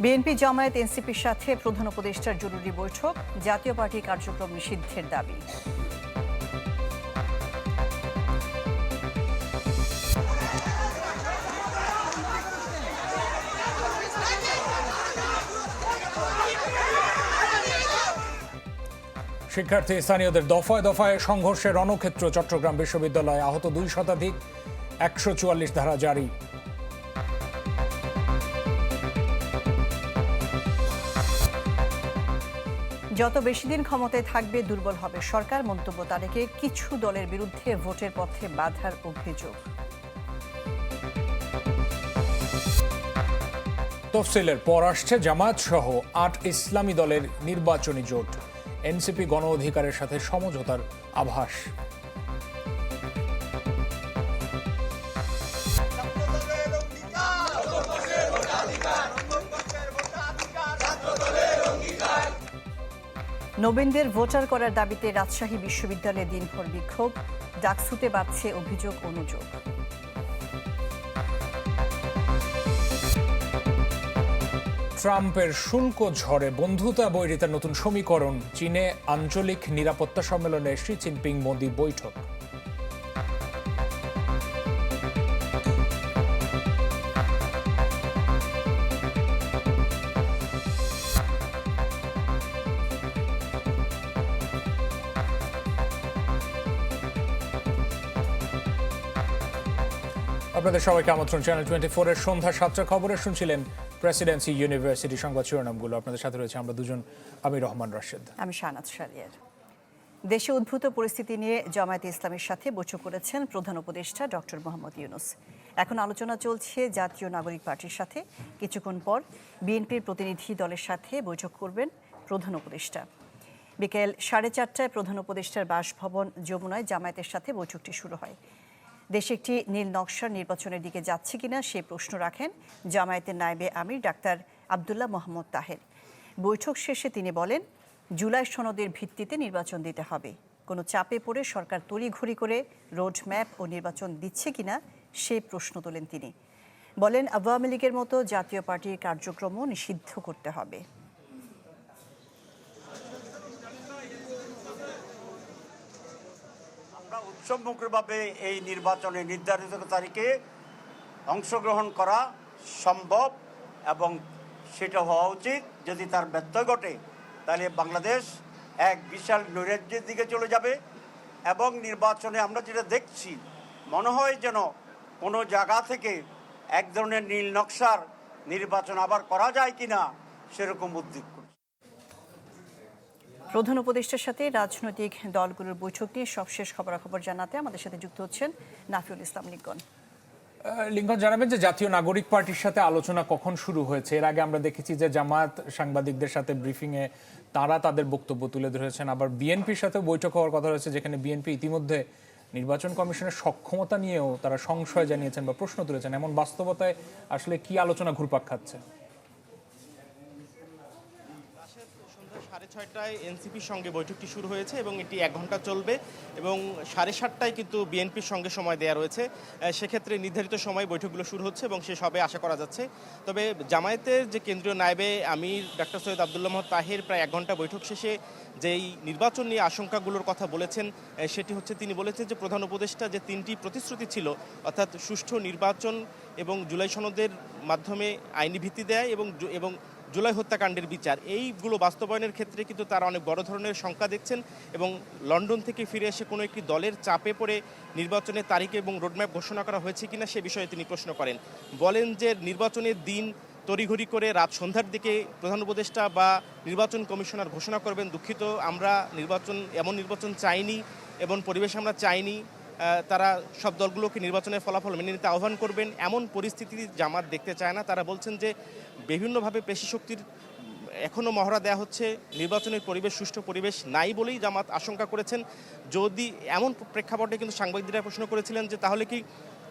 BNP Jamaat এনসিপির সাথে প্রধান উপদেষ্টার জরুরি বৈঠক, জাতীয় পার্টি কার্যক্রম নিষিদ্ধের দাবি। শিক্ষার্থী স্থানীয়দের দফায় দফায় সংঘর্ষের রণক্ষেত্র, চট্টগ্রাম বিশ্ববিদ্যালয়ে আহত দুই শতাধিক, একশো চুয়াল্লিশ ধারা জারি। যত বেশি দিন ক্ষমতায় থাকবে, দুর্বল হবে। সরকার মন্তব্য তারেকে, কিছু দলের বিরুদ্ধে ভোটের পথে বাধার অভিযোগ। তফসিলের পর আসছে জামায়াত সহ আট ইসলামী দলের নির্বাচনী জোট। এনসিপি গণ অধিকারের সাথে সমঝোতার আভাস। নবীনদের ভোটার করার দাবিতে রাজশাহী বিশ্ববিদ্যালয়ে দিনভর বিক্ষোভ, ডাকসুতে বাড়ছে অভিযোগ অনুযোগ ট্রাম্পের শুল্ক ঝড়ে বন্ধুতা বৈরিতার নতুন সমীকরণ, চীনে আঞ্চলিক নিরাপত্তা সম্মেলনে শি জিনপিং মোদি বৈঠক। আপনাদের সবাইকে আমন্ত্রণ চ্যানেল টোয়েন্টি ফোরের সন্ধ্যা সাতটা খবরে শুনছিলেন প্রেসিডেন্সি ইউনিভার্সিটি সংবাদ শিরোনামগুলো। আপনাদের সাথে রয়েছে আমরা দুজন, আমি রহমান রাশেদ। আমি শাহনাজ শারিয়ার দেশে উদ্ভূত পরিস্থিতি নিয়ে জামায়াতে ইসলামের সাথে বৈঠক করেছেন প্রধান উপদেষ্টা ডক্টর মোহাম্মদ ইউনুস। এখন আলোচনা চলছে জাতীয় নাগরিক পার্টির সাথে। কিছুক্ষণ পর বিএনপির প্রতিনিধি দলের সাথে বৈঠক করবেন প্রধান উপদেষ্টা। বিকেল সাড়ে চারটায় প্রধান উপদেষ্টার বাসভবন যমুনায় জামায়াতের সাথে বৈঠকটি শুরু হয়। দেশে একটি নীল নকশার নির্বাচনের দিকে যাচ্ছে কিনা সে প্রশ্ন রাখেন জামায়াতের নায়েবে আমির ডাক্তার আবদুল্লাহ মোহাম্মদ তাহের। বৈঠক শেষে তিনি বলেন, জুলাই সনদের ভিত্তিতে নির্বাচন দিতে হবে। কোনো চাপে পড়ে সরকার তড়িঘড়ি করে রোড ম্যাপ ও নির্বাচন দিচ্ছে কিনা সে প্রশ্ন তোলেন তিনি। বলেন, আওয়ামী লীগের মতো জাতীয় পার্টির কার্যক্রমও নিষিদ্ধ করতে হবে। উৎসবমুখীভাবে এই নির্বাচনে নির্ধারিত তারিখে অংশগ্রহণ করা সম্ভব এবং সেটা হওয়া উচিত। যদি তার ব্যত্যয় ঘটে, তাহলে বাংলাদেশ এক বিশাল নৈরাজ্যের দিকে চলে যাবে এবং নির্বাচনে আমরা যেটা দেখছি, মনে হয় যেন কোনো জায়গা থেকে এক ধরনের নীল নকশার নির্বাচন আবার করা যায় কিনা সেরকম উদ্যোগ প্রধান উপদেষ্টার সাথে রাজনৈতিক দলগুলোর বৈঠক নিয়ে সবশেষ খবরাখবর জানাতে আমাদের সাথে যুক্ত হচ্ছেন নাফিউল ইসলাম আহ, লিঙ্কন জানাবেন যে জাতীয় নাগরিক পার্টির সাথে আলোচনা কখন শুরু হয়েছে? এর আগে আমরা দেখেছি যে জামায়াত সাংবাদিকদের সাথে ব্রিফিংয়ে তারা তাদের বক্তব্য তুলে ধরেছেন। আবার বিএনপির সাথে বৈঠক হওয়ার কথা রয়েছে যেখানে বিএনপি ইতিমধ্যে নির্বাচন কমিশনের সক্ষমতা নিয়েও তারা সংশয় জানিয়েছেন বা প্রশ্ন তুলেছেন। এমন বাস্তবতায় আসলে কি আলোচনা ঘুরপাক খাচ্ছে সন্ধ্যা সাড়ে ছয়টায় এনসিপির সঙ্গে বৈঠকটি শুরু হয়েছে এবং এটি এক ঘণ্টা চলবে এবং সাড়ে সাতটায় কিন্তু বিএনপির সঙ্গে সময় দেওয়া রয়েছে। সেক্ষেত্রে নির্ধারিত সময় বৈঠকগুলো শুরু হচ্ছে এবং শেষ হবে আশা করা যাচ্ছে। তবে জামায়াতের যে কেন্দ্রীয় নায়েবে আমির, ডাক্তার সৈয়দ আবদুল্লাহ মোহাম্মদ তাহের প্রায় এক ঘণ্টা বৈঠক শেষে যেই নির্বাচন নিয়ে আশঙ্কাগুলোর কথা বলেছেন সেটি হচ্ছে তিনি বলেছেন যে প্রধান উপদেষ্টা যে তিনটি প্রতিশ্রুতি ছিল, অর্থাৎ সুষ্ঠু নির্বাচন এবং জুলাই সনদের মাধ্যমে আইনি ভিত্তি দেয় এবং এবং জুলাই হত্যাকাণ্ডের বিচার। এইগুলো বাস্তবায়নের ক্ষেত্রে কিন্তু তারা অনেক বড় ধরনের শঙ্কা দেখছেন এবং লন্ডন থেকে ফিরে এসে কোনো একটি দলের চাপে পড়ে নির্বাচনের তারিখ এবং রোডম্যাপ ঘোষণা করা হয়েছে কিনা সে বিষয়ে তিনি প্রশ্ন করেন। বলেন যে নির্বাচনের দিন তড়িঘড়ি করে রাত সন্ধ্যার দিকে প্রধান উপদেষ্টা বা নির্বাচন কমিশনার ঘোষণা করবেন, দুঃখিত, আমরা নির্বাচন, এমন নির্বাচন চাইনি এমন পরিবেশ আমরা চাইনি। তারা সব দলগুলোকে নির্বাচনের ফলাফল মেনে নিতে আহ্বান করবেন। এমন পরিস্থিতি জামাত দেখতে চায় না। তারা বলছেন যে, বিভিন্নভাবে পেশি শক্তির এখনও মহড়া দেওয়া হচ্ছে। নির্বাচনের পরিবেশ, সুষ্ঠু পরিবেশ নাই বলেই জামাত আশঙ্কা করেছেন। যদি এমন প্রেক্ষাপটে কিন্তু সাংবাদিকরা প্রশ্ন করেছিলেন যে, তাহলে কি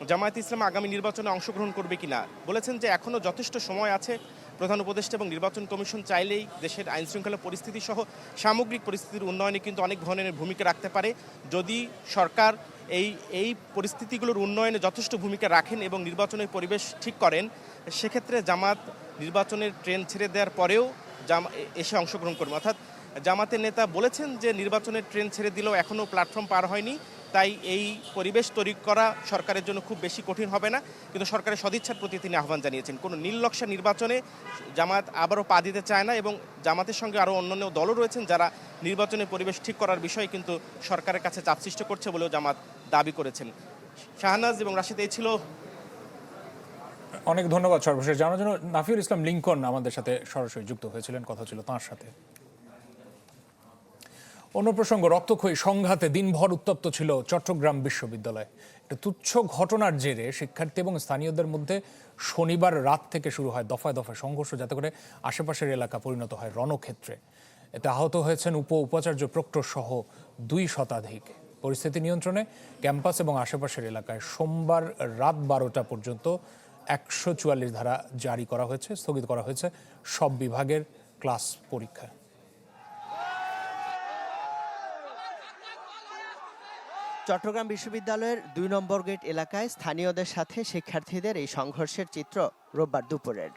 জামায়াত ইসলাম আগামী নির্বাচনে অংশগ্রহণ করবে কিনা? বলেছেন যে এখনও যথেষ্ট সময় আছে। প্রধান উপদেষ্টা এবং নির্বাচন কমিশন চাইলেই দেশের আইন শৃঙ্খলা পরিস্থিতি সহ সামগ্রিক পরিস্থিতির উন্নয়নে কিন্তু অনেক ধরনের ভূমিকা রাখতে পারে। যদি সরকার এই এই পরিস্থিতিগুলোর উন্নয়নে যথেষ্ট ভূমিকা রাখেন এবং নির্বাচনের পরিবেশ ঠিক করেন, সেক্ষেত্রে জামাত নির্বাচনের ট্রেন ছেড়ে দেওয়ার পরেও জামা, এসে অংশগ্রহণ করবে। অর্থাৎ জামাতের নেতা বলেছেন যে নির্বাচনের ট্রেন ছেড়ে দিলেও এখনও প্ল্যাটফর্ম পার হয়নি। তাই এই পরিবেশ তৈরি করা সরকারের জন্য খুব বেশি কঠিন হবে না। কিন্তু সরকারের সদিচ্ছার প্রতি তিনি আহ্বান জানিয়েছেন। কোনো নীলনকশা নির্বাচনে জামাত আবারও পা দিতে চায় না এবং জামাতের সঙ্গে আরও অন্যান্য দলও রয়েছেন যারা নির্বাচনের পরিবেশ ঠিক করার বিষয়ে কিন্তু সরকারের কাছে চাপ সৃষ্টি করছে বলেও জামাত দাবি করেছেন। শাহনাজ এবং রাশিদ, এই ছিল অনেক ধন্যবাদ সর্বশেষ। জানার জন্য নাফিউল ইসলাম লিঙ্কন আমাদের সাথে সরাসরি যুক্ত হয়েছিলেন। কথা ছিল তাঁর সাথে। অন্য প্রসঙ্গ রক্তক্ষয়ী সংঘাতে দিনভর উত্তপ্ত ছিল চট্টগ্রাম বিশ্ববিদ্যালয়। একটা তুচ্ছ ঘটনার জেরে শিক্ষার্থী এবং স্থানীয়দের মধ্যে শনিবার রাত থেকে শুরু হয় দফায় দফায় সংঘর্ষ, যাতে করে আশেপাশের এলাকা পরিণত হয় রণক্ষেত্রে। এতে আহত হয়েছেন উপ উপাচার্য প্রক্টর সহ দুই শতাধিক। পরিস্থিতি নিয়ন্ত্রণে ক্যাম্পাস এবং আশেপাশের এলাকায় সোমবার রাত বারোটা পর্যন্ত একশো চুয়াল্লিশ ধারা জারি করা হয়েছে, স্থগিত করা হয়েছে সব বিভাগের ক্লাস পরীক্ষা। চট্টগ্রাম বিশ্ববিদ্যালয়ের দুই নম্বর গেট এলাকায় স্থানীয়দের সাথে শিক্ষার্থীদের এই সংঘর্ষের চিত্র রোববার দুপুরের।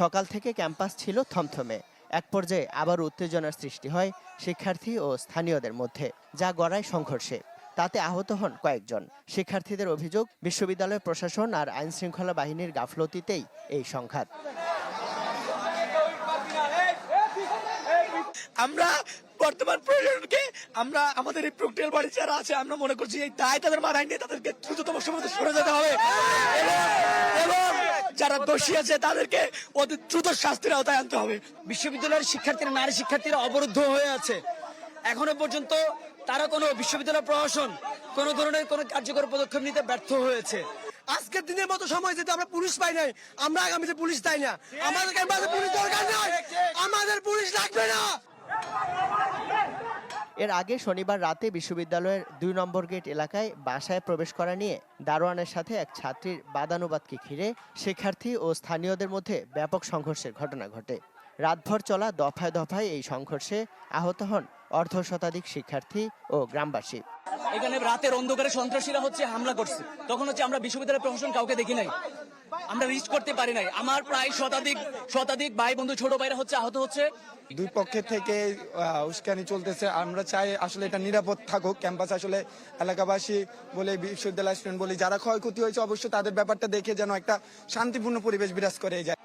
সকাল থেকে ক্যাম্পাস ছিল থমথমে। এক পর্যায়ে আবার উত্তেজনার সৃষ্টি হয় শিক্ষার্থী ও স্থানীয়দের মধ্যে, যা গড়ায় সংঘর্ষে। তাতে আহত হন কয়েকজন। শিক্ষার্থীদের অভিযোগ, বিশ্ববিদ্যালয় প্রশাসন আর আইন শৃঙ্খলা বাহিনীর গাফলতিতেই এই সংঘাত। আমরা বর্তমান প্রশাসনকে আমরা, আমাদের এই প্রক্রিয়ার বাড়ি যারা আছে, আমরা মনে করছি এই দায় তাদের মাথায় নিয়ে তাদেরকে দ্রুততম সময় সরে যেতে হবে। যারা দোষী আছে, তাদেরকে অতি দ্রুত শাস্তির আওতায় আনতে হবে। বিশ্ববিদ্যালয়ের শিক্ষার্থীরা, নারী শিক্ষার্থীরা অবরুদ্ধ হয়ে আছে। এখনও পর্যন্ত তারা কোনো বিশ্ববিদ্যালয় প্রশাসন কোনো ধরনের কোনো কার্যকর পদক্ষেপ নিতে ব্যর্থ হয়েছে। আজকের দিনের মতো সময় যেতে আমরা পুলিশ পাই নাই, আমরা আগামীতে পুলিশ চাই না? আমাদের পুলিশ দরকার নাই। আমাদের পুলিশ লাগবে না। এর আগে শনিবার রাতে বিশ্ববিদ্যালয়ের দুই নম্বর গেট এলাকায় বাসায় প্রবেশ করা নিয়ে দারোয়ানের সাথে এক ছাত্রীর বাদানুবাদকে ঘিরে শিক্ষার্থী ও স্থানীয়দের মধ্যে ব্যাপক সংঘর্ষের ঘটনা ঘটে। রাতভর চলা দফায় দফায় এই সংঘর্ষে আহত হন অর্ধ শতাধিক শিক্ষার্থী ও গ্রামবাসী। এখানে রাতের অন্ধকারে সন্ত্রাসীরা হচ্ছে হামলা করছে। তখন হচ্ছে আমরা বিশ্ববিদ্যালয় প্রশাসন কাউকে দেখি নাই। আমরা রিচ করতে পারি নাই। আমার প্রায় শতাধিক শতাধিক ভাই বন্ধু ছোট ভাইরা হচ্ছে আহত হচ্ছে। দুই পক্ষের থেকে উস্কানি চলতেছে। আমরা চাই আসলে এটা নিরাপদ থাকুক। ক্যাম্পাস আসলে এলাকাবাসী বলে বিশ্ববিদ্যালয় স্টুডেন্ট বলে যারা ক্ষয়ক্ষতি হয়েছে অবশ্যই তাদের ব্যাপারটা দেখে যেন একটা শান্তিপূর্ণ পরিবেশ বিরাজ করে জায়গায়।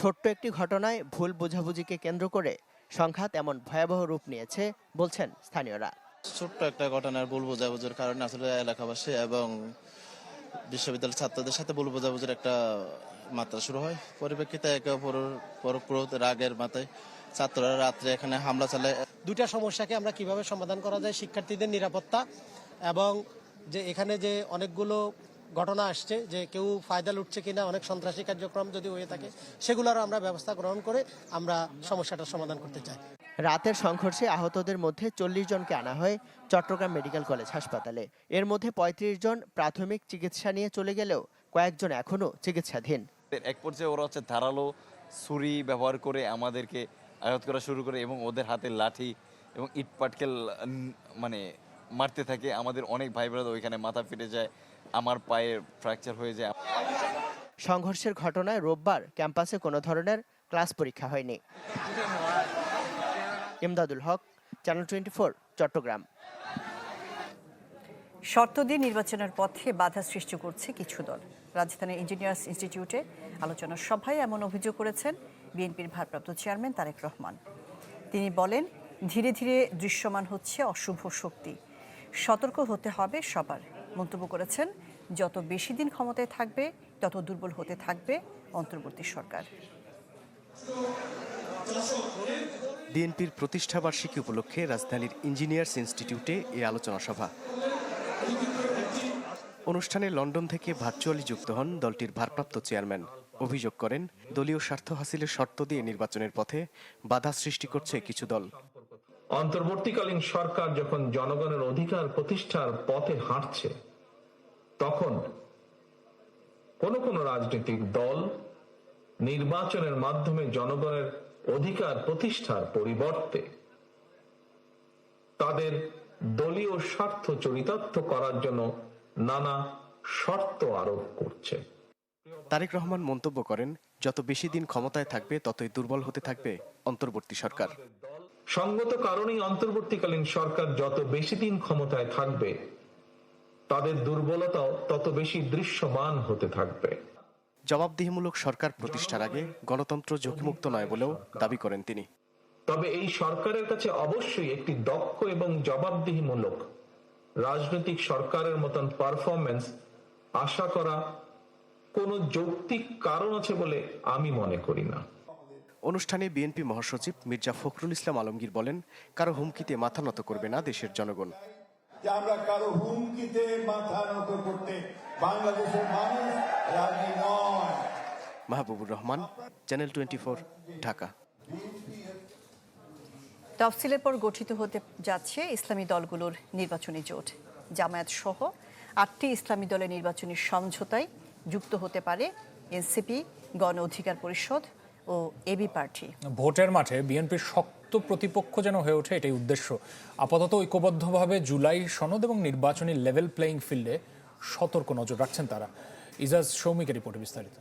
ছোট্ট একটি ঘটনায় ভুল বোঝাবুঝিকে কেন্দ্র করে সংঘাত এমন ভয়াবহ রূপ নিয়েছে বলছেন স্থানীয়রা। ছোট্ট একটা ঘটনার ভুল বোঝাবুঝির কারণে আসলে এলাকাবাসী এবং বিশ্ববিদ্যালয়ের ছাত্রদের সাথে ভুল বোঝাবুঝির একটা মাত্রা শুরু হয়। পরিপ্রেক্ষিতে একে অপরের পরক্রোধ রাগের মাথায় ছাত্ররা রাত্রে এখানে হামলা চালায়। দুটা সমস্যাকে আমরা কীভাবে সমাধান করা যায়, শিক্ষার্থীদের নিরাপত্তা এবং যে এখানে যে অনেকগুলো ঘটনা আসছে, যে কেউ ফায়দা লুটছে কিনা, অনেক সন্ত্রাসী কার্যক্রম যদি হয়ে থাকে, সেগুলোরও আমরা ব্যবস্থা গ্রহণ করে আমরা সমস্যাটার সমাধান করতে চাই। রাতের সংঘর্ষে আহতদের মধ্যে চল্লিশ জনকে আনা হয় চট্টগ্রাম মেডিকেল কলেজ হাসপাতালে। এর মধ্যে ৩৫ জন প্রাথমিক চিকিৎসা নিয়ে চলে গেলেও কয়েকজন এখনও চিকিৎসাধীন। এক পর্যায়ে ওরা হচ্ছে ধারালো ছুরি ব্যবহার করে আমাদেরকে আঘাত করা শুরু করে এবং ওদের হাতে লাঠি এবং ইট পাটকেল মানে মারতে থাকে। আমাদের অনেক ভাই বোনেরা ওইখানে মাথা ফেটে যায় আমার পায়ে ফ্র্যাকচার হয়ে যায়। সংঘর্ষের ঘটনায় রোববার ক্যাম্পাসে কোনো ধরনের ক্লাস পরীক্ষা হয়নি। Imdadul Haque channel twenty Chittagong. শর্ত দিয়ে নির্বাচনের পথে বাধা সৃষ্টি করছে কিছু দল। রাজধানীর ইঞ্জিনিয়ার্স ইনস্টিটিউটে আলোচনা সভায় এমন অভিযোগ করেছেন বিএনপির ভারপ্রাপ্ত চেয়ারম্যান তারেক রহমান। তিনি বলেন, ধীরে ধীরে দৃশ্যমান হচ্ছে অশুভ শক্তি। সতর্ক হতে হবে সবার। মন্তব্য করেছেন, যত বেশি দিন ক্ষমতায় থাকবে, তত দুর্বল হতে থাকবে অন্তর্বর্তী সরকার। বিএনপির প্রতিষ্ঠাবার্ষিকী উপলক্ষে রাজধানীর ইঞ্জিনিয়ার্স ইনস্টিটিউটে এই আলোচনা সভা। অনুষ্ঠানে লন্ডন থেকে ভার্চুয়ালি যুক্ত হন দলটির ভারপ্রাপ্ত চেয়ারম্যান। অভিযোগ করেন, দলীয় স্বার্থ হাসিলের শর্ত দিয়ে নির্বাচনের পথে বাধা সৃষ্টি করছে কিছু দল। অন্তর্বর্তীকালীন সরকার যখন জনগণের অধিকার প্রতিষ্ঠার পথে হাঁটছে, তখন কোন কোন রাজনৈতিক দল নির্বাচনের মাধ্যমে জনগণের অধিকার প্রতিষ্ঠার পরিবর্তে তাদের দলীয় স্বার্থ চরিতার্থ করার জন্য নানা শর্ত আরোপ করছে। তারেক রহমান মন্তব্য করেন যত বেশি দিন ক্ষমতায় থাকবে ততই দুর্বল হতে থাকবে অন্তর্বর্তী সরকার। সঙ্গত কারণেই অন্তর্বর্তীকালীন সরকার যত বেশি দিন ক্ষমতায় থাকবে তাদের দুর্বলতাও তত বেশি দৃশ্যমান হতে থাকবে। জবাবদিহিমূলক সরকার প্রতিষ্ঠার আগে গণতন্ত্র ঝুঁকিমুক্ত নয় বলেও দাবি করেন তিনি। তবে এই সরকারের কাছে অবশ্যই একটি দক্ষ এবং জবাবদিহিমূলক রাজনৈতিক সরকারের মতন পারফরমেন্স আশা করা কোনো যৌক্তিক কারণ আছে বলে আমি মনে করি না। অনুষ্ঠানে বিএনপি মহাসচিব মির্জা ফখরুল ইসলাম আলমগীর বলেন কারও হুমকিতে মাথা নত করবে না দেশের জনগণ। যে আমরা কারও হুমকিতে মাথা নত করতে বাংলাদেশের মানুষ রাজি নয়। Mahbubur Rahman channel twenty Dhaka. তফসিলের পর গঠিত হতে যাচ্ছে ইসলামী দলগুলোর নির্বাচনী জোট। জামায়াত সহ আটটি ইসলামী দলের নির্বাচনী সমঝোতায় যুক্ত হতে পারে এনসিপি গণ অধিকার পরিষদ ও এবি প্রার্থী ভোটের মাঠে বিএনপির শক্ত প্রতিপক্ষ যেন হয়ে ওঠে এটাই উদ্দেশ্য। আপাতত ঐক্যবদ্ধভাবে জুলাই সনদ এবং নির্বাচনী লেভেল প্লেয়িং ফিল্ডে সতর্ক নজর রাখছেন তারা। ইজাজ সৌমিকের রিপোর্টে বিস্তারিত।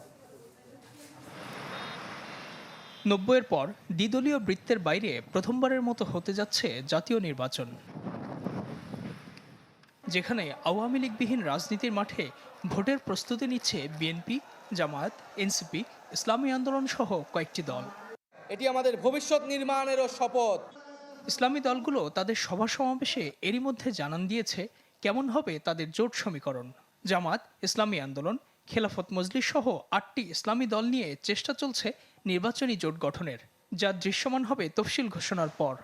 নব্বইয়ের পর দ্বিদলীয় বৃত্তের বাইরে প্রথমবারের মতো হতে যাচ্ছে জাতীয় নির্বাচন। যেখানে আওয়ামী লীগবিহীন রাজনীতির মাঠে ভোটের প্রস্তুতি নিচ্ছে বিএনপি, জামায়াত, এনসিপি, ইসলামী আন্দোলন সহ কয়েকটি দল। এটি আমাদের ভবিষ্যৎ নির্মাণেরও শপথ। ইসলামী দলগুলো তাদের সভা সমাবেশে এরই মধ্যে জানান দিয়েছে, কেমন হবে তাদের জোট সমীকরণ। জামাত, ইসলামী আন্দোলন, খেলাফত মজলিস সহ আটটি ইসলামী দল নিয়ে চেষ্টা চলছে নির্বাচনী জোট গঠনের, যা দৃশ্যমান হবে তফসিল ঘোষণার পর।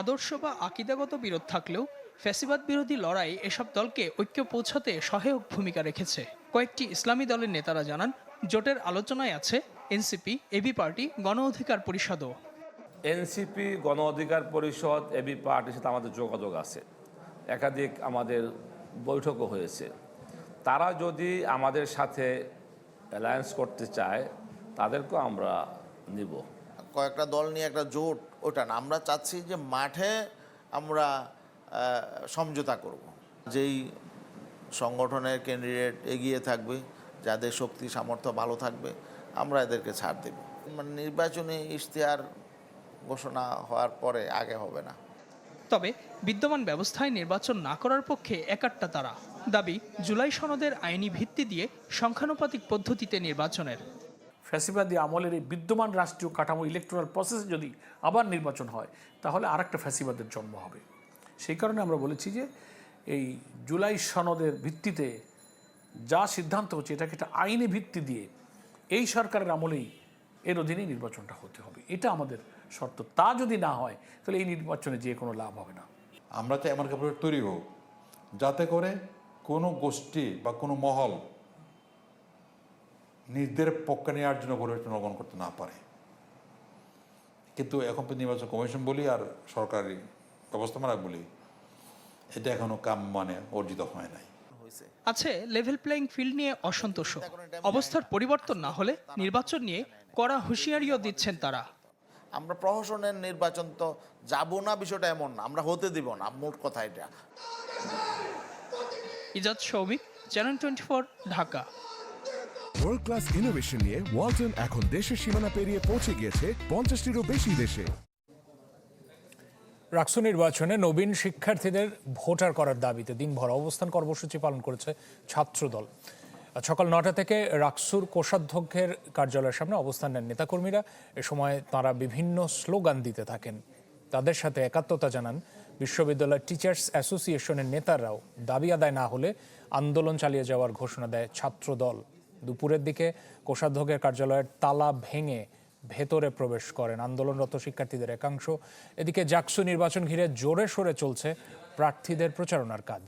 আদর্শ বা আকিদাগত বিরোধ থাকলেও ফ্যাসিবাদ বিরোধী লড়াই এসব দলকে ঐক্য পৌঁছাতে সহায়ক ভূমিকা রেখেছে। কয়েকটি ইসলামী দলের নেতারা জানান, জোটের আলোচনায় আছে এনসিপি এবি পার্টি গণ অধিকার পরিষদও। এনসিপি গণ অধিকার পরিষদ এবি পার্টির সাথে আমাদের যোগাযোগ আছে। একাধিক আমাদের বৈঠকও হয়েছে। তারা যদি আমাদের সাথে অ্যালায়েন্স করতে চায় তাদেরকেও আমরা নিব। কয়েকটা দল নিয়ে একটা জোট ওটা না। আমরা চাচ্ছি যে মাঠে আমরা সমঝোতা করব। যেই সংগঠনের ক্যান্ডিডেট এগিয়ে থাকবে যাদের শক্তি সামর্থ্য ভালো থাকবে আমরা এদেরকে ছাড় দেব। মানে নির্বাচনী ইশতেহার ঘোষণা হওয়ার পরে আগে হবে না। তবে বিদ্যমান ব্যবস্থায় নির্বাচন না করার পক্ষে একাট্টা তারা। দাবি জুলাই সনদের আইনি ভিত্তি দিয়ে সংখ্যানুপাতিক পদ্ধতিতে নির্বাচনের। ফ্যাসিবাদী আমলের এই বিদ্যমান রাষ্ট্রীয় কাঠামো ইলেকট্রাল প্রসেসে যদি আবার নির্বাচন হয় তাহলে আর একটা ফ্যাসিবাদের জন্ম হবে। সেই কারণে আমরা বলেছি যে এই জুলাই সনদের ভিত্তিতে যা সিদ্ধান্ত হচ্ছে এটাকে একটা আইনি ভিত্তি দিয়ে এই সরকারের আমলেই এর অধীনেই নির্বাচনটা হতে হবে। এটা আমাদের শর্ত। তা যদি না হয়, তাহলে এই নির্বাচনে যে কোনো লাভ হবে না। আমরা তো এমন কাপড় তৈরি হোক যাতে করে কোনো গোষ্ঠী বা কোনো মহল নিজেদের পক্ষে নেওয়ার জন্য পরিবর্তন গ্রহণ করতে না পারে। কিন্তু এখন তো নির্বাচন কমিশন বলি আর সরকারি ব্যবস্থাপনা বলি, এটা এখনও কাম মানে অর্জিত হয় নাই। আছে লেভেল প্লেইং ফিল্ড নিয়ে অসন্তোষ। অবস্থার পরিবর্তন না হলে নির্বাচন নিয়ে কড়া হুঁশিয়ারিও দিচ্ছেন তারা। আমরা প্রহসনের নির্বাচন তো যাব না বিষয়টা এমন না। আমরা হতে দিব না মোট কথা এটা। Ijad Soumik channel twenty Dhaka. World class innovation নিয়ে ওয়ালটন এখন দেশের সীমানা পেরিয়ে পৌঁছে গিয়েছে পঞ্চাশটিরও বেশি দেশে। রাকসু নির্বাচনে নবীন শিক্ষার্থীদের ভোটার করার দাবিতে দিনভর অবস্থান কর্মসূচি পালন করেছে ছাত্রদল। সকাল নটা থেকে রাকসুর কোষাধ্যক্ষের কার্যালয়ের সামনে অবস্থান নেন নেতাকর্মীরা। এ সময় তারা বিভিন্ন স্লোগান দিতে থাকেন। তাদের সাথে একাত্মতা জানান বিশ্ববিদ্যালয় টিচার্স অ্যাসোসিয়েশনের নেতারাও। দাবি আদায় না হলে আন্দোলন চালিয়ে যাওয়ার ঘোষণা দেয় ছাত্রদল। দুপুরের দিকে কোষাধ্যক্ষের কার্যালয়ের তালা ভেঙে ভেতরে প্রবেশ করেন। আন্দোলনরত শিক্ষার্থীদের একাংশ। এদিকে জাকসু নির্বাচন ঘিরে জোরে সোরে চলছে প্রার্থীদের প্রচারণার কাজ।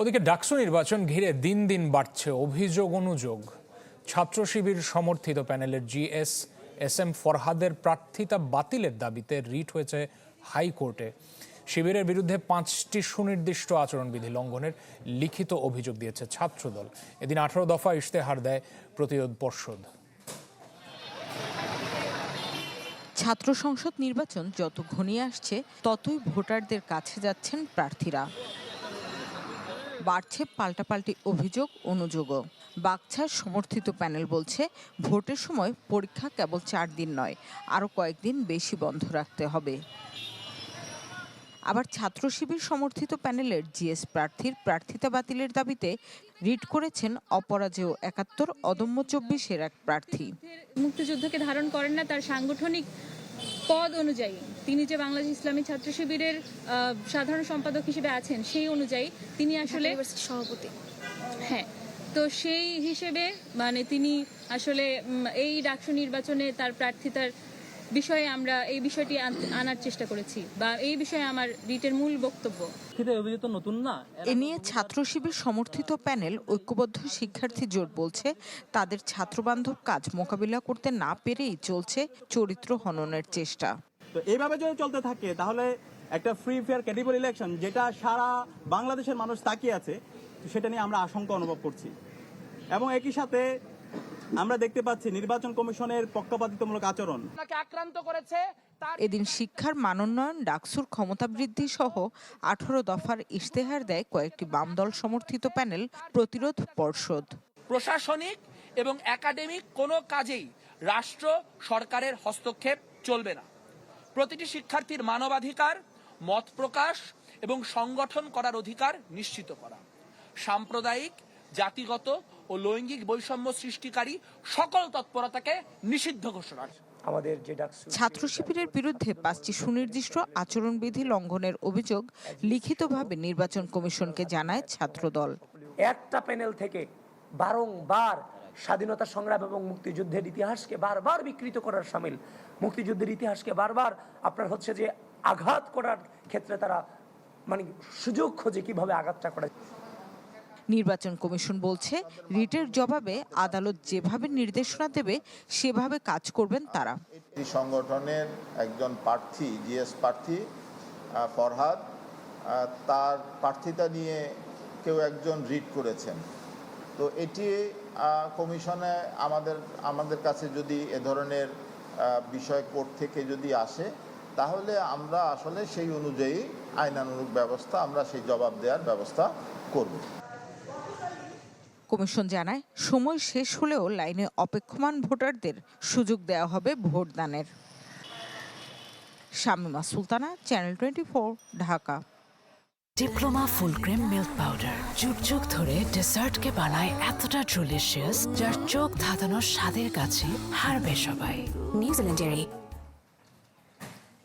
ওদিকে ডাকসু নির্বাচন ঘিরে দিন দিন বাড়ছে অভিযোগ অনুযোগ। ছাত্র শিবির সমর্থিত প্যানেলের জিএস এস এম ফরহাদের প্রার্থিতা বাতিলের দাবিতে রিট হয়েছে হাইকোর্টে। শিবিরের বিরুদ্ধে পাঁচটি সুনির্দিষ্ট আচরণবিধি লঙ্ঘনের লিখিত অভিযোগ দিয়েছে ছাত্রদল। এদিন আঠারো দফা ইশতেহার দেয় প্রতিরোধ পর্ষদ। ছাত্র সংসদ নির্বাচন যত ঘনিয়ে আসছে, ততই ভোটারদের কাছে যাচ্ছেন প্রার্থীরা। বাড়ছে পাল্টাপাল্টি অভিযোগ, অনুযোগও। বাকছার সমর্থিত প্যানেল বলছে, ভোটের সময় পরীক্ষা কেবল চার দিন নয়, আরও কয়েকদিন বেশি বন্ধ রাখতে হবে। আবার ছাত্র শিবির সমর্থিত প্যানেলের জিএস প্রার্থীর প্রার্থিতা বাতিলের দাবিতে রিট করেছেন অপরাজেয় একাত্তর অদম্য চব্বিশের এক প্রার্থী। মুক্তিযুদ্ধকে ধারণ করেন না তার সাংগঠনিক পদ অনুযায়ী। তিনি যে বাংলাদেশ ইসলামী ছাত্র শিবিরের সাধারণ সম্পাদক হিসেবে আছেন সেই অনুযায়ী তিনি আসলে সভাপতি। হ্যাঁ তো সেই হিসেবে মানে তিনি আসলে এই ডাকসু নির্বাচনে তার প্রার্থিতার বিষয়ে আমরা এই বিষয়টি আন- আনার চেষ্টা করেছি বা এই বিষয়ে আমার রিটের মূল বক্তব্য। নতুন না? এ নিয়ে ছাত্র শিবির সমর্থিত প্যানেল ঐক্যবদ্ধ শিক্ষার্থী জোট বলছে তাদের ছাত্রবান্ধব কাজ মোকাবিলা করতে না পেরেই চলছে চরিত্র হননের চেষ্টা। তো এইভাবে যদি চলতে থাকে তাহলে একটা ফ্রি ফেয়ার ক্যাটেগরি ইলেকশন যেটা সারা বাংলাদেশের মানুষ তাকিয়ে আছে সেটা নিয়ে আমরা আশঙ্কা অনুভব করছি। এবং একই সাথে আমরা দেখতে পাচ্ছি নির্বাচন কমিশনের পক্ষপাতিত্বমূলক আচরণ। আক্রান্ত করেছে এদিন শিক্ষার মানোন্নয়ন ডাকসুর ক্ষমতা বৃদ্ধি সহ আঠারো দফার ইশতেহার দেয় কয়েকটি বাম দল সমর্থিত প্যানেল প্রতিরোধ পর্ষদ। প্রশাসনিক এবং একাডেমিক কোনো কাজেই রাষ্ট্র সরকারের হস্তক্ষেপ চলবে না। প্রতিটি শিক্ষার্থীর মানবাধিকার মত প্রকাশ এবং সংগঠন করার অধিকার নিশ্চিত করা। সাম্প্রদায়িক জাতিগত ও লৈঙ্গিক বৈষম্য সৃষ্টিকারী সকল তৎপরতাকে নিষিদ্ধ ঘোষণা আমাদের যে ছাত্র শিবিরের বিরুদ্ধে পাঁচটি সুনির্দিষ্ট আচরণবিধি লঙ্ঘনের অভিযোগ লিখিতভাবে নির্বাচন কমিশনকে জানায় ছাত্রদল। একটা প্যানেল থেকে বারংবার স্বাধীনতা সংগ্রাম এবং মুক্তিযুদ্ধের ইতিহাসকে বারবার বিকৃত করার সামিল। মুক্তিযুদ্ধের ইতিহাসকে বারবার আপনার হচ্ছে যে আঘাত করার ক্ষেত্রে তারা মানে সুযোগ খোঁজে কীভাবে আঘাতটা করা নির্বাচন কমিশন বলছে, রিটের জবাবে আদালত যেভাবে নির্দেশনা দেবে, সেভাবে কাজ করবেন তারা। সংগঠনের একজন প্রার্থী, জিএস প্রার্থী ফরহাদ তার প্রার্থিতা নিয়ে কেউ একজন রিড করেছেন। তো এটি কমিশনে আমাদের আমাদের কাছে যদি এ ধরনের বিষয় কোর্ট থেকে যদি আসে, তাহলে আমরা আসলে সেই অনুযায়ী আইনানুগ ব্যবস্থা, আমরা সেই জবাব দেওয়ার ব্যবস্থা করব। কমিশন জানায় সময় শেষ হলেও লাইনে অপেক্ষমান ভোটারদের সুযোগ দেওয়া হবে ভোটদানের। Shamima Sultana channel twenty Dhaka. Diploma full cream milk powder যুগ যুগ ধরে ডেসার্টকে বানায় এতটা ডেলিশিয়াস যার চোখ ধাঁধানোর স্বাদের কাছে হারবে সবাই। নিউজিল্যান্ডেরই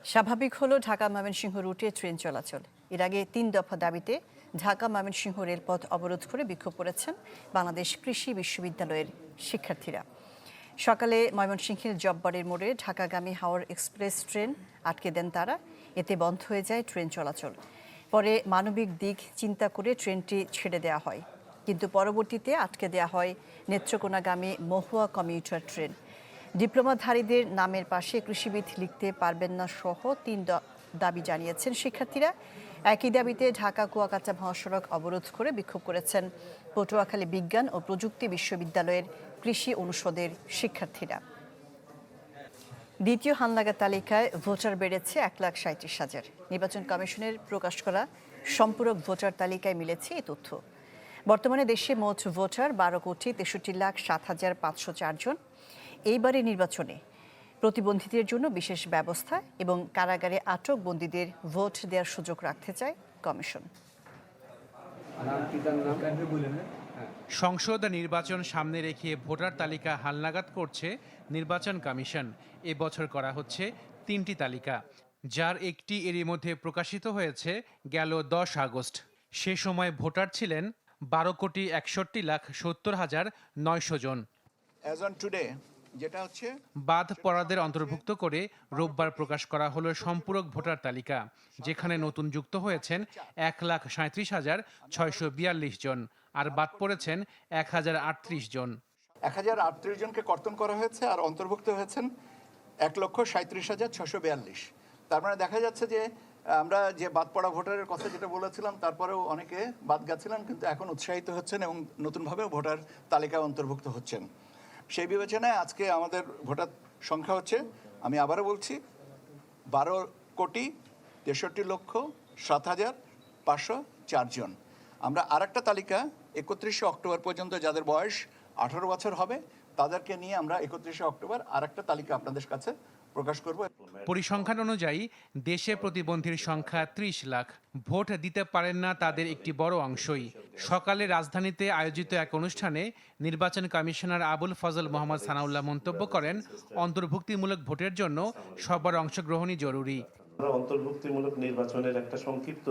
স্বাভাবিক হলো ঢাকা ময়মনসিংহ রুটে ট্রেন চলাচল। এর আগে তিন দফা দাবিতে ঢাকা ময়মনসিংহ রেলপথ অবরোধ করে বিক্ষোভ করেছেন বাংলাদেশ কৃষি বিশ্ববিদ্যালয়ের শিক্ষার্থীরা। সকালে ময়মনসিংহের জব্বারের মোড়ে ঢাকাগামী হাওড় এক্সপ্রেস ট্রেন আটকে দেন তারা। এতে বন্ধ হয়ে যায় ট্রেন চলাচল। পরে মানবিক দিক চিন্তা করে ট্রেনটি ছেড়ে দেওয়া হয়। কিন্তু পরবর্তীতে আটকে দেওয়া হয় নেত্রকোনাগামী মহুয়া কমিউটার ট্রেন। ডিপ্লোমাধারীদের নামের পাশে কৃষিবিদ লিখতে পারবেন না সহ তিন দাবি জানিয়েছেন শিক্ষার্থীরা। একই দাবিতে ঢাকা কুয়াকাটা মহাসড়ক অবরোধ করে বিক্ষোভ করেছেন পটুয়াখালী বিজ্ঞান ও প্রযুক্তি বিশ্ববিদ্যালয়ের কৃষি অনুষদের শিক্ষার্থীরা। দ্বিতীয় হালনাগাদ তালিকায় ভোটার বেড়েছে এক লাখ সাঁত্রিশ হাজার। নির্বাচন কমিশনের প্রকাশ করা সম্পূরক ভোটার তালিকায় মিলেছে এই তথ্য। বর্তমানে দেশে মোট ভোটার বারো কোটি তেষট্টি লাখ সাত হাজার পাঁচশো চারজন এইবারের নির্বাচনে প্রতিবন্ধীদের জন্য বিশেষ ব্যবস্থা এবং কারাগারে আটক বন্দীদের ভোট দেওয়ার সুযোগ রাখতে চায় কমিশন। সংসদ নির্বাচন সামনে রেখে ভোটার তালিকা হালনাগাদ করছে নির্বাচন কমিশন। এবছর করা হচ্ছে তিনটি তালিকা যার একটি এরই মধ্যে প্রকাশিত হয়েছে গেল দশ আগস্ট। সে সময় ভোটার ছিলেন বারো কোটি একষট্টি লাখ সত্তর হাজার নয়শো জন। অ্যাজ অন টুডে যেটা হচ্ছে বাদ পড়াদের অন্তর্ভুক্ত করে রোববার প্রকাশ করা হলো সম্পূরক ভোটার তালিকা যেখানে নতুন যুক্ত হয়েছেন এক লাখ সাঁত্রিশ হাজার ছয়শো বিয়াল্লিশ জন আর বাদ পড়েছেন এক হাজার আটত্রিশ জন। এক হাজার আটত্রিশ জনকে কর্তন করা হয়েছে আর অন্তর্ভুক্ত হয়েছেন এক লক্ষ সাঁত্রিশ হাজার ছশো বিয়াল্লিশ। তার মানে দেখা যাচ্ছে যে আমরা যে বাদ পড়া ভোটারের কথা যেটা বলেছিলাম তারপরেও অনেকে বাদ গেছিলেন কিন্তু এখন উৎসাহিত হচ্ছেন এবং নতুনভাবে ভোটার তালিকায় অন্তর্ভুক্ত হচ্ছেন। সেই বিবেচনায় আজকে আমাদের ভোটার সংখ্যা হচ্ছে, আমি আবারও বলছি, বারো কোটি তেষট্টি লক্ষ সাত হাজার পাঁচশো চারজন আমরা আর একটা তালিকা, একত্রিশে অক্টোবর পর্যন্ত যাদের বয়স আঠারো বছর হবে, তাদেরকে নিয়ে আমরা একত্রিশে অক্টোবর আর একটা তালিকা আপনাদের কাছে প্রকাশ করব? পরিসংখ্যান অনুযায়ী দেশে প্রতিবন্ধীর সংখ্যা ত্রিশ লাখ। ভোট দিতে পারেন না তাদের একটি বড় অংশই। সকালে রাজধানীতে আয়োজিত এক অনুষ্ঠানে নির্বাচন কমিশনার আবুল ফজল মোহাম্মদ সানাউল্লাহ মন্তব্য করেন অন্তর্ভুক্তিমূলক ভোটের জন্য সবার অংশগ্রহণই জরুরি। অন্তর্ভুক্তিমূলক নির্বাচনের একটা সংক্ষিপ্ত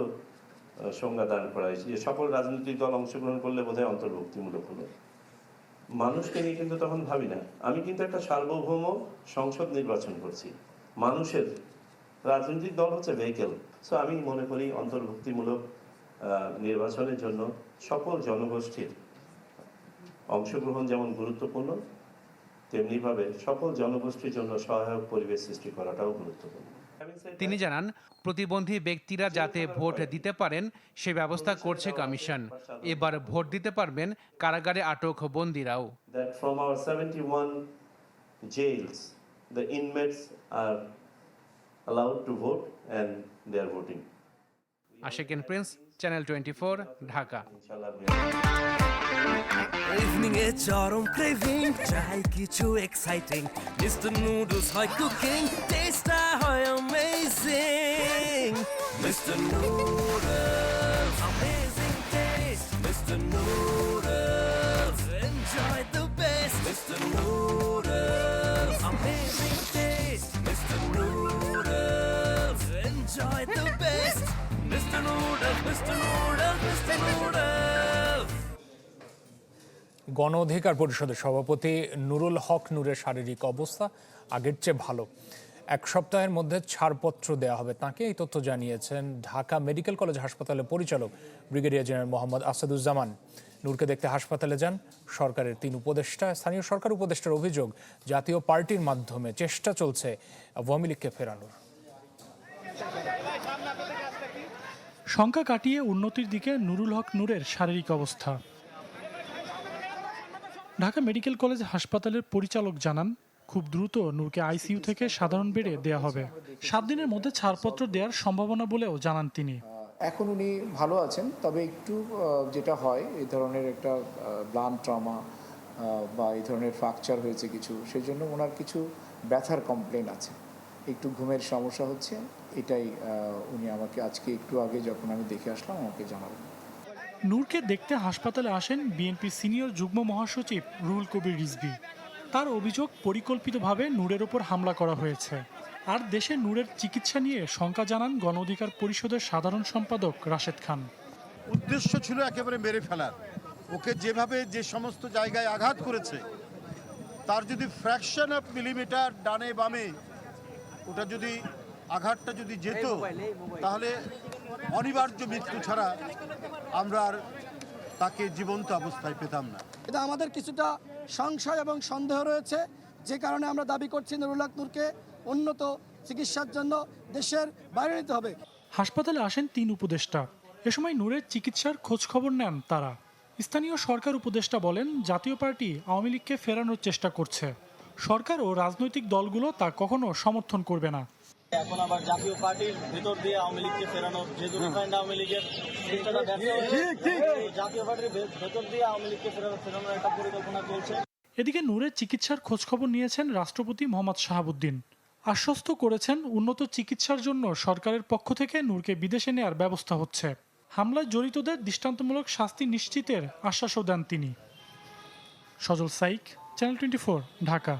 সংজ্ঞা দান করা হয়েছে যে সকল রাজনৈতিক দল অংশগ্রহণ করলে বোধহয় অন্তর্ভুক্তিমূলক হলো। মানুষকে নিয়ে কিন্তু তখন ভাবি না। আমি কিন্তু একটা সার্বভৌম সংসদ নির্বাচন করছি। মানুষের রাজনৈতিক দল হচ্ছে ভেহিকেল সো আমি মনে করি অন্তর্ভুক্তিমূলক নির্বাচনের জন্য সকল জনগোষ্ঠীর অংশগ্রহণ যেমন গুরুত্বপূর্ণ, তেমনিভাবে সকল জনগোষ্ঠীর জন্য সহায়ক পরিবেশ সৃষ্টি করাটাও গুরুত্বপূর্ণ। তিনি জানান প্রতিবন্ধী ব্যক্তিরা যাতে ভোট দিতে পারেন সে ব্যবস্থা করছে কমিশন। এবার ভোট দিতে পারবেন কারাগারে আটক বন্দিরাও। That from our 71 jails, the inmates are allowed to vote and they are voting. Asheken Prince channel twenty four Dhaka evening এ চরম ক্রেভিং চাই কিছু এক্সাইটিং মিস্টার নুডলস হয় কুকিং টেস্টটা হয় amazing Mister Noodles amazing taste Mister Noodles enjoy the best Mister Noodles amazing taste Mister Noodles enjoy the best Mister Noodles Mister Noodles Mister Noodles গণ অধিকার পরিষদের সভাপতি নুরুল হক নূরের শারীরিক অবস্থা আগের চেয়ে ভালো। এক সপ্তাহের মধ্যে ছাড়পত্র দেওয়া হবে। তাকে এই তথ্য জানিয়েছেন ঢাকা মেডিকেল কলেজ হাসপাতালের পরিচালক ব্রিগেডিয়ার জেনারেল মোহাম্মদ আসাদুজ্জামান। নূরকে দেখতে হাসপাতালে যান সরকারের তিন উপদেষ্টা, স্থানীয় সরকার উপদেষ্টার অভিযোগ, জাতীয় পার্টির মাধ্যমে চেষ্টা চলছে আওয়ামী লীগকে ফেরানোর। শঙ্কা কাটিয়ে উন্নতির দিকে নুরুল হক নূরের শারীরিক অবস্থা। ঢাকা মেডিকেল কলেজ হাসপাতালের পরিচালক জানান খুব দ্রুত নূরকে আইসিইউ থেকে সাধারণ বেডে দেয়া হবে। সাত দিনের মধ্যে ছাড়পত্র দেওয়ার সম্ভাবনা বলেও জানান তিনি। এখন উনি ভালো আছেন তবে একটু যেটা হয় এই ধরনের একটা ব্লান ট্রমা বা এই ধরনের ফ্র্যাকচার হয়েছে কিছু সেই জন্য ওনার কিছু ব্যথার কমপ্লেন আছে। একটু ঘুমের সমস্যা হচ্ছে এটাই উনি আমাকে আজকে একটু আগে যখন আমি দেখে আসলাম আমাকে জানালেন। নূরকে দেখতে হাসপাতালে আসেন বিএনপি সিনিয়র যুগ্ম মহাসচিব রুহুল কবির রিজভি। তার অভিযোগ পরিকল্পিতভাবে নূরের ওপর হামলা করা হয়েছে। আর দেশে নূরের চিকিৎসা নিয়ে শঙ্কা জানান গণ অধিকার পরিষদের সাধারণ সম্পাদক রাশেদ খান। উদ্দেশ্য ছিল একেবারে মেরে ফেলার। ওকে যেভাবে যে সমস্ত জায়গায় আঘাত করেছে, তার যদি ফ্র্যাকশন অফ মিলিমিটার ডানে বামে ওটা যদি আঘাতটা যদি যেত, তাহলে অনিবার্য মৃত্যু ছাড়া আমরা আর তাকে জীবন্ত অবস্থায় পেতাম না। এটা আমাদের কিছুটা সংশয় এবং সন্দেহ রয়েছে যে কারণে আমরা দাবি করছি নুরুল হক নূরকে উন্নত চিকিৎসার জন্য দেশের বাইরে নিতে হবে। হাসপাতালে আসেন তিন উপদেষ্টা। এ সময় নূরের চিকিৎসার খোঁজ খবর নেন তারা। স্থানীয় সরকার উপদেষ্টা বলেন জাতীয় পার্টি আওয়ামী লীগকে ফেরানোর চেষ্টা করছে। সরকার ও রাজনৈতিক দলগুলো তা কখনো সমর্থন করবে না। এখন আবার জাতীয় পার্টির ভেতর দিয়ে আওয়ামী লীগকে ফেরানো যেহেতু রিফাইন্ড আওয়ামী লীগের ব্যর্থ জাতীয় পার্টির ভেতর দিয়ে আওয়ামী লীগকে ফেরানো ফেরানোর একটা পরিকল্পনা চলছে। এদিকে নূরের চিকিৎসার খোঁজখবর নিয়েছেন রাষ্ট্রপতি মোহাম্মদ শাহাবুদ্দিন। আশ্বস্ত করেছেন উন্নত চিকিৎসার জন্য সরকারের পক্ষ থেকে নূরকে বিদেশে নেয়ার ব্যবস্থা হচ্ছে। হামলায় জড়িতদের দৃষ্টান্তমূলক শাস্তি নিশ্চিতের আশ্বাসও দেন তিনি। Sajal Saik channel twenty Dhaka.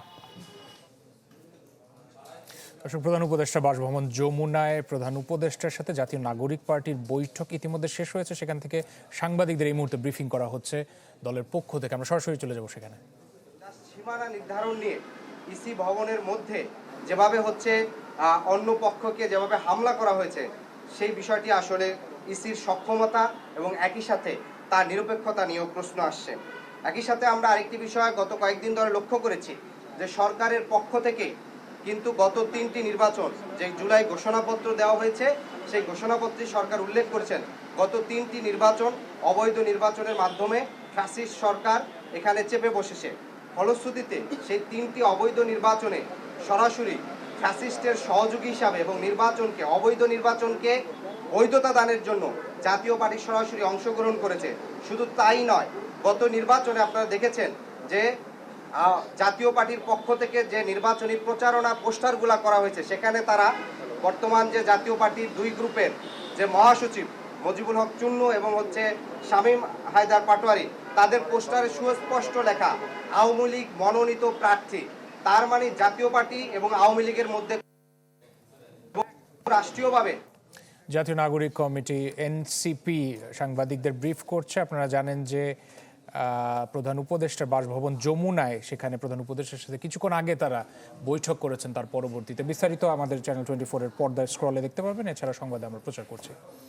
দর্শক, প্রধান উপদেষ্টা বাসভবন যমুনায় প্রধান উপদেষ্টার সাথে জাতীয় নাগরিক পার্টির বৈঠক ইতিমধ্যে শেষ হয়েছে। সেখান থেকে সাংবাদিকদের এই মুহূর্তে ব্রিফিং করা হচ্ছে দলের পক্ষ থেকে। আমরা সরাসরি চলে যাব সেখানে। সীমানা নির্ধারণ নিয়ে ইসি ভবনের মধ্যে যেভাবে হচ্ছে অন্য পক্ষকে যেভাবে হামলা করা হয়েছে, সেই বিষয়টি আসলে ইসির সক্ষমতা এবং একই সাথে তার নিরপেক্ষতা নিয়েও প্রশ্ন আসছে। একই সাথে আমরা আরেকটি বিষয় গত কয়েকদিন ধরে লক্ষ্য করেছি যে সরকারের পক্ষ থেকে কিন্তু গত তিনটি নির্বাচন যে জুলাই ঘোষণাপত্র দেওয়া হয়েছে, সেই ঘোষণাপত্রে সরকার উল্লেখ করেছেন, গত তিনটি নির্বাচন অবৈধ নির্বাচনের মাধ্যমে ফ্যাসিস্ট সরকার এখানে চেপে বসেছে। ফলশ্রুতিতে সেই তিনটি অবৈধ নির্বাচনে সরাসরি ফ্যাসিস্টের সহযোগী হিসাবে এবং নির্বাচনকে, অবৈধ নির্বাচনকে বৈধতা দানের জন্য জাতীয় পার্টি সরাসরি অংশগ্রহণ করেছে। শুধু তাই নয়, গত নির্বাচনে আপনারা দেখেছেন যে জাতীয় পার্টির পক্ষ থেকে যে নির্বাচনী প্রচারণা পোস্টারগুলা করা হয়েছে, সেখানে তারা বর্তমান যে জাতীয় পার্টির দুই গ্রুপের যে মহাসচিব মজিবুল হক চুন্নু এবং হচ্ছে শামীম হায়দার পাটোয়ারি, তাদের পোস্টারে সুস্পষ্ট লেখা, আওয়ামী লীগ মনোনীত প্রার্থী। তার মানে জাতীয় পার্টি এবং আওয়ামী লীগের মধ্যে রাষ্ট্রীয়ভাবে জাতীয় নাগরিক কমিটি এনসিপি সাংবাদিকদের ব্রিফ করছে। আপনারা জানেন যে প্রধান উপদেষ্টার বাসভবন যমুনায় সেখানে প্রধান উপদেষ্টার সাথে কিছুক্ষণ আগে তারা বৈঠক করেছেন তার পরবর্তীতে। বিস্তারিত আমাদের চ্যানেল টোয়েন্টি ফোরের পর্দায় স্ক্রলে দেখতে পারবেন। এছাড়া সংবাদে আমরা প্রচার করছি।